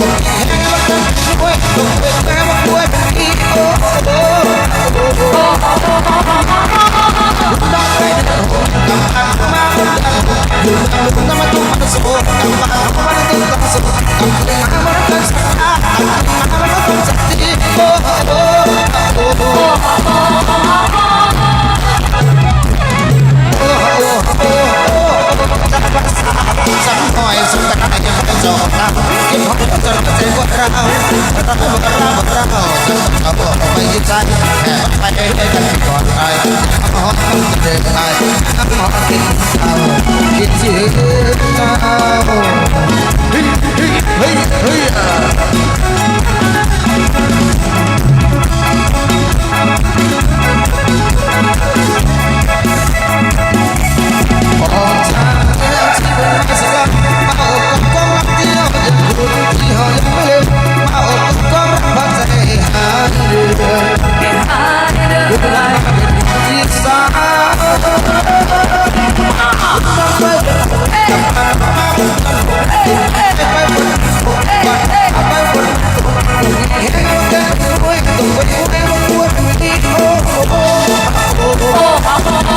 Oh, oh, oh, oh, oh. raw raw raw raw Ako ang may itay Eh, ay, ay, ay, ay, ay Ako ang kapatid ay Ako ang kinsaw Kinsaw Hey, hey, hey, hey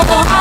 Oh,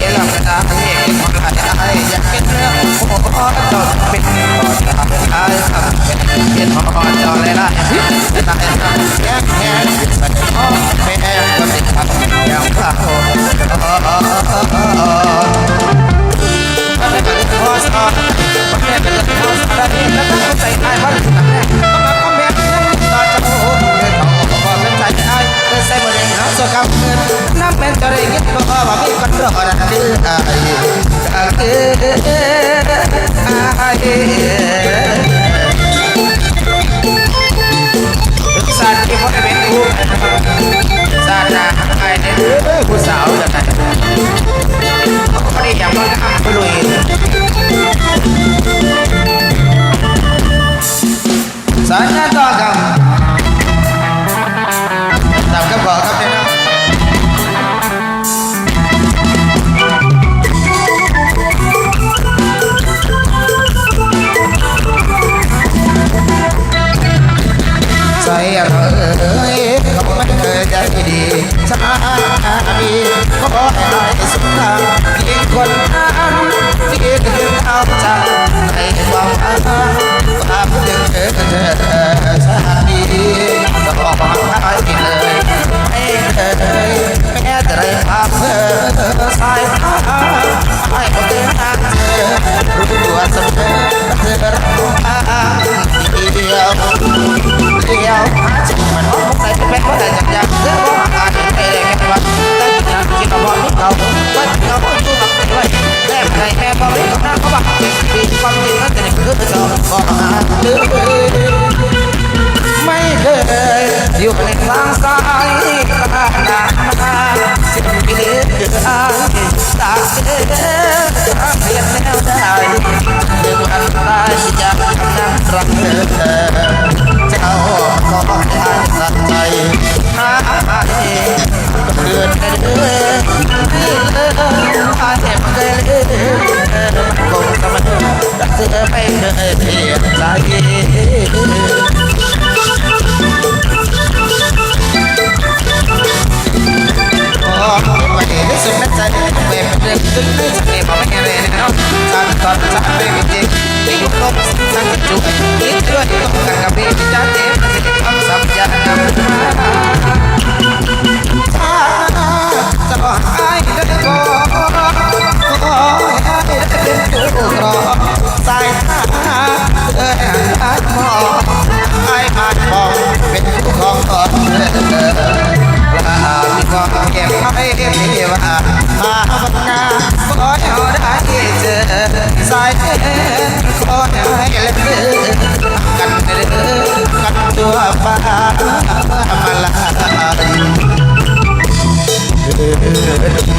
ได้รับกระดาษเอกคนหลายอายอยากเป็นเรื่องโอ้โหจบเป็นหอดตาตายครับเป็นหอดจอหลายหลายายครับแง่แง่ใส่พ่อแม่ก็ติดขัดอย่างพระโอ้ไม่เป็นพ่อสอนไม่เป็นพ่อสอนได้แล้วก็ใส่ไอ้บ้านหนักแน่ต้องมาคอมเมนต์ต่อจากโอ้เดินต่อบอกว่าเป็นใไอ้เดินใส่บนเงหาสุ ม่นจะยินว่ามีคนรอรักเด้ออายอายอาสัตที่พ่อเป็นผู้สารนะไอ้เนี่ยผู้สาวจะไหนเขาได้อย่างมันก็ไปลุยสัญญาต่ รู้ว่าเป็นเธอรักมาเดียวเดียวจะมันมองมุกไหนจะเป็นว่แต่จาอยากเธอว่าอาจจะไม่ได้แค่ว่าแต่อยากที่เราบอกที่เขาว่าเราคนตัวเราเป็นด้วยแม่ใจแม่บอกลยต้อนั่งเขาบอกมีความจริงแล้วแต่ในคือเที่เราบอกไม่เคยอยู่ในทางสาย รักเธอเจ้าก็ได้สัจใจหาไม่เกิดกันเลยนี่เลยอาเจ็บเลยมันคงจะมาแต่เธอไม่เคยเปลี่ยนใจวันนี้ที่สุดนั้นใจเว็บเรื่องซึ้งในใจบอกไม่อะไรนะน้องฉันตอนฉันไม่มีจริงที่อยู่ครบทั้งจุกคิดด้ว ยต้องการกับพี่จะเจ็บ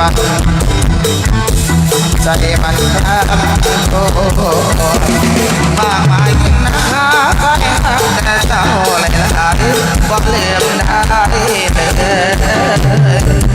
วันใจมันทำโอ้มากมายนะก็ยังแต่เจ้าเลยนะบอกเลืมได้เลย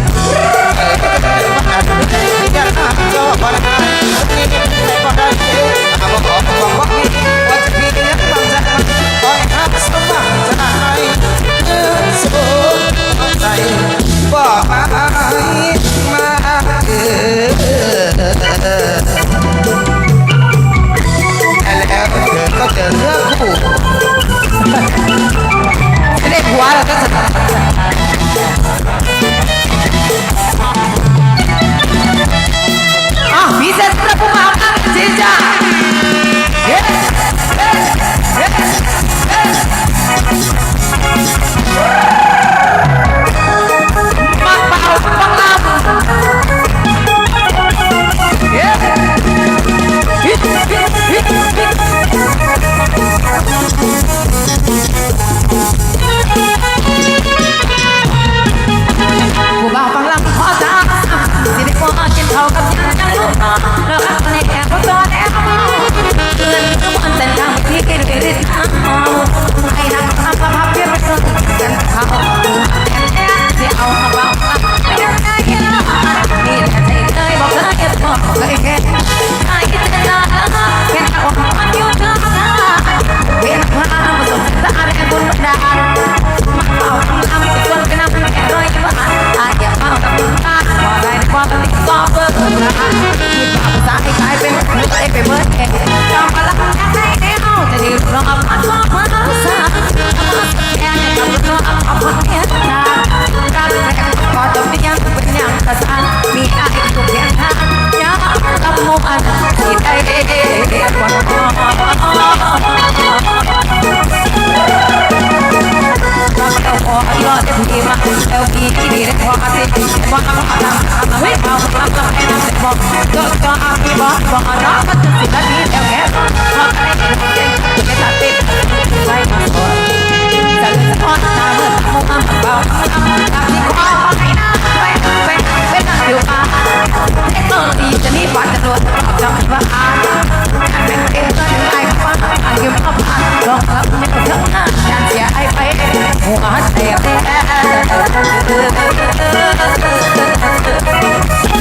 บอกก็ก็อาพี่บอกบอกเอาน้องมันจะสิบนาทีแล้วแค่พอได้เห็นเก่งไม่ตัดติดใจมาก่อนจะเลยสะท้อนตาเมื่อมุมอับเบาอับตาที่คอให้น้ำไปไปไปนั่งอยู่ป่าเทคโนโลยีจะนี่ฝันจะรวดจำว่าอ่านเป็นเองก็ถึงไอ้ฟ้าไอ้ยิ้มเข้าผ่านลองรับไม่กระเทาะหน้ายันเสียไอ้ไปหัวเสีย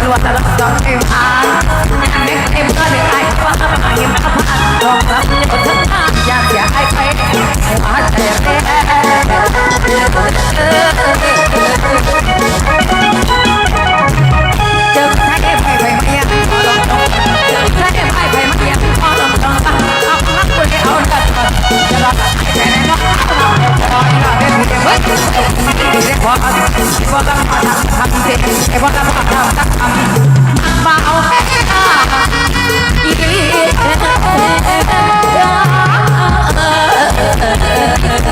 รัวตลอดตอนเอ็มอาร์เด็กเอ็มก็เด็กไอ้ว่าไอ้ไม่ก็ผ่นลองรับเนี่กับงทาอยากเสียไอ้ไปไอ้มาแต่เป๊เจอถ้าเอ็มไปไปไม่ยังพอลองลองเจอ้าเอ็มไปไปไม่ยัพอลองลองตั้งอาพักคนเดียเอาดัดก่จะรอแต่ไหนก็รอด บอกเอาที่บอกกันมาทำทำเด็กไอ้บอกกันมาทำทำทำมาเอาแม่อีกที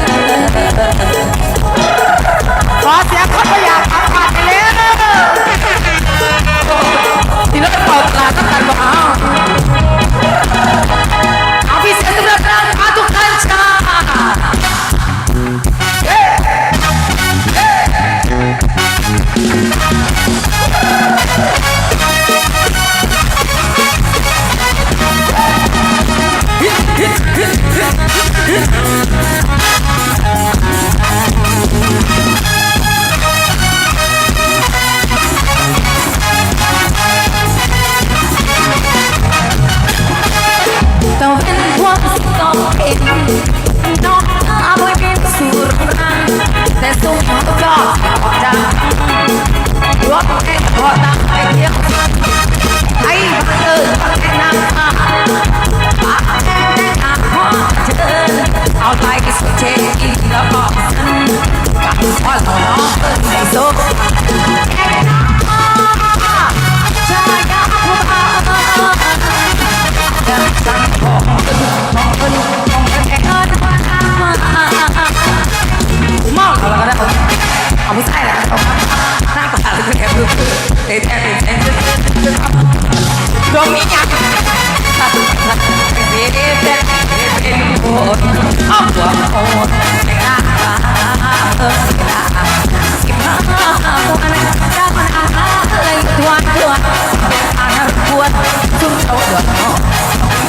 วดน้อง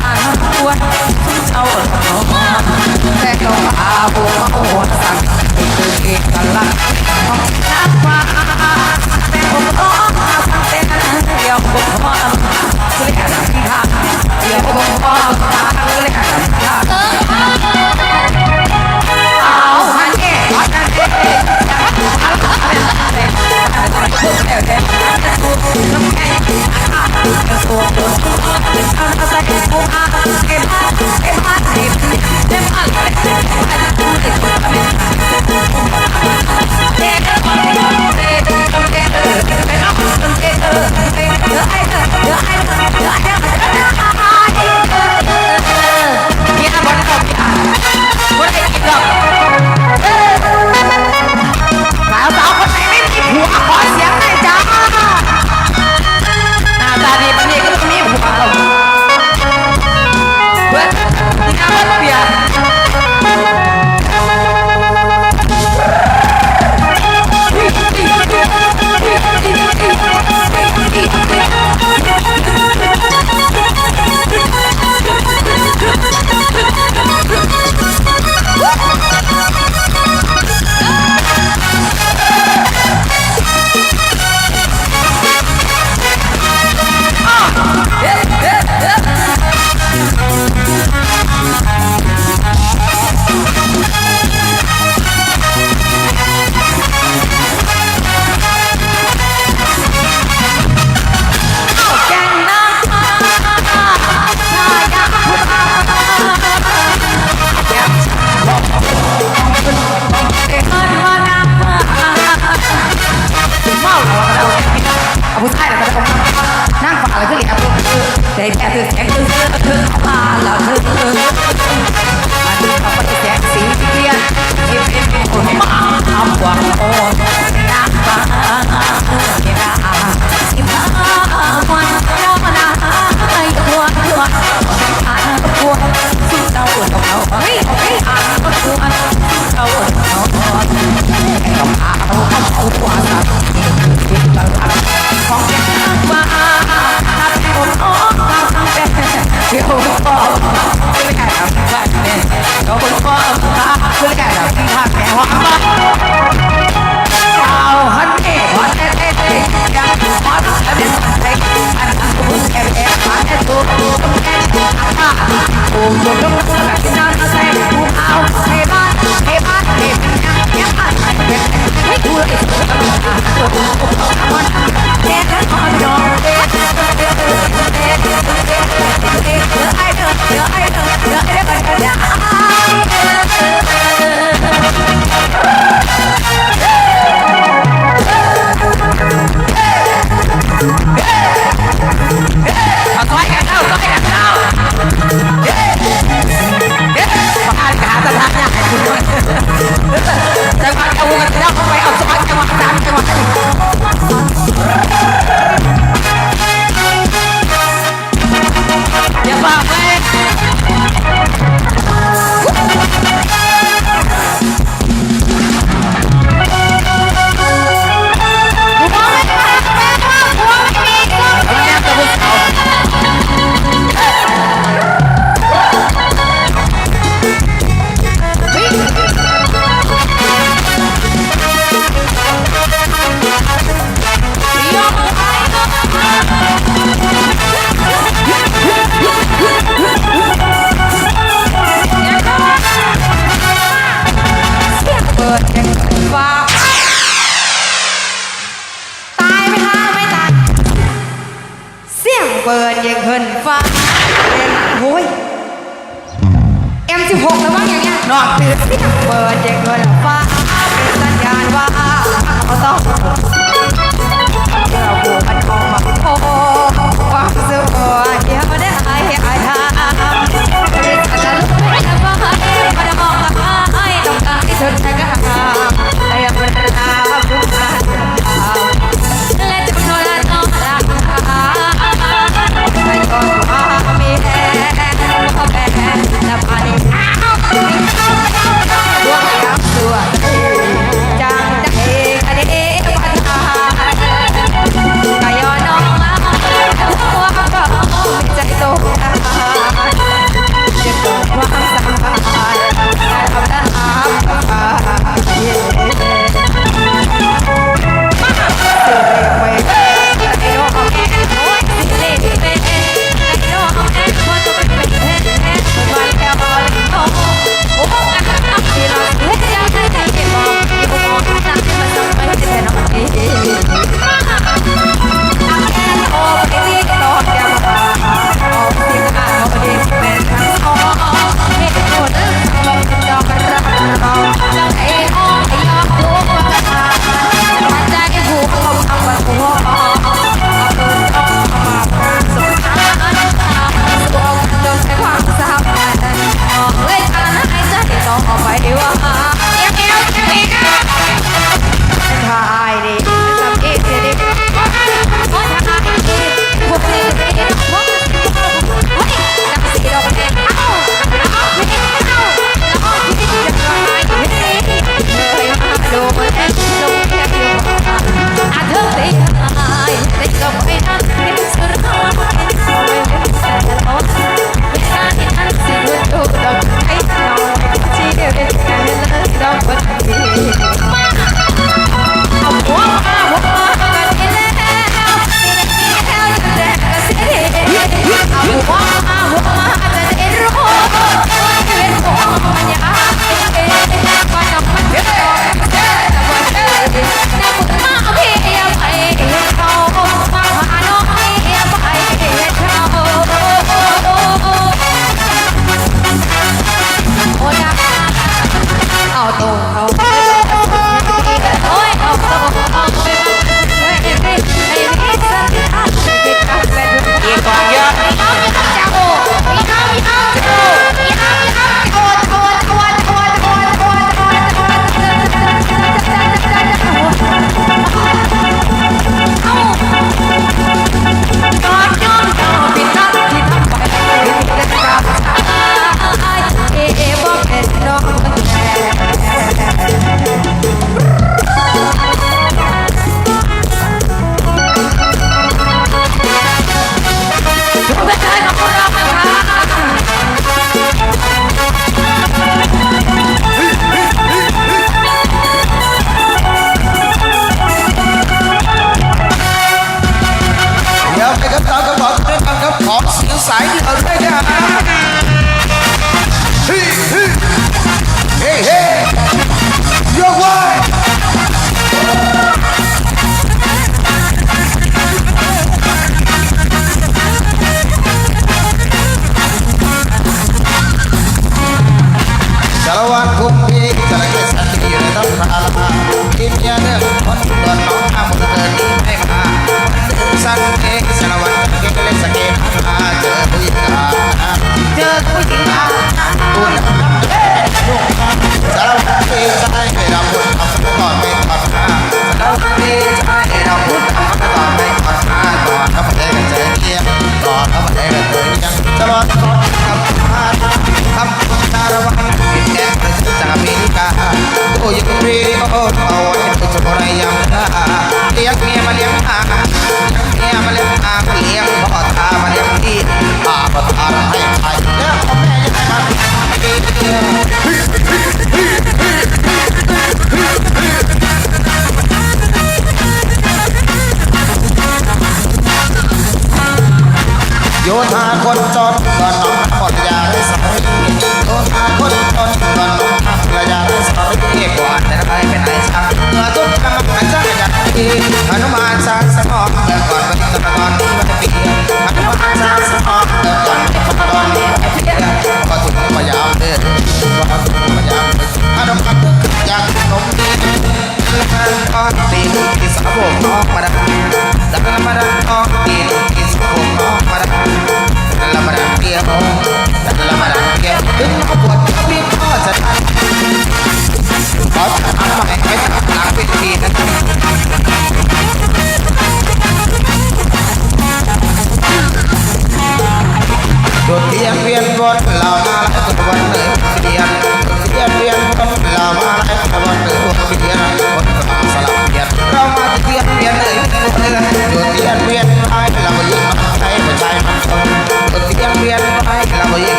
ทางปวดเจ้าแต่ก็อาบัวโอดสั่งเป็นเอกลักษณ์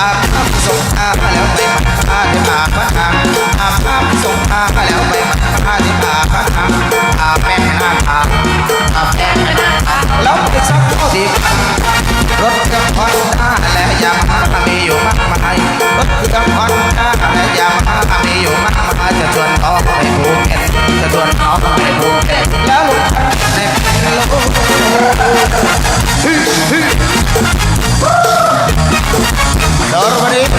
อาบน้ส่งอาแล้วไปอาที่อาบน้ำอาบน้ส่งอาแล้วไปอาที่อาบน้ำอาแม่อาอาแม่แล้วไปซักข้อดีรถกะพอนตาและยามมีอยู่มากมายรถกะพอนตาและยามมีอยู่มากมายจะชวนน้องไปภูเก็ตจะชวนน้องไปภูเก็ตแล้วลูกในโลก I'm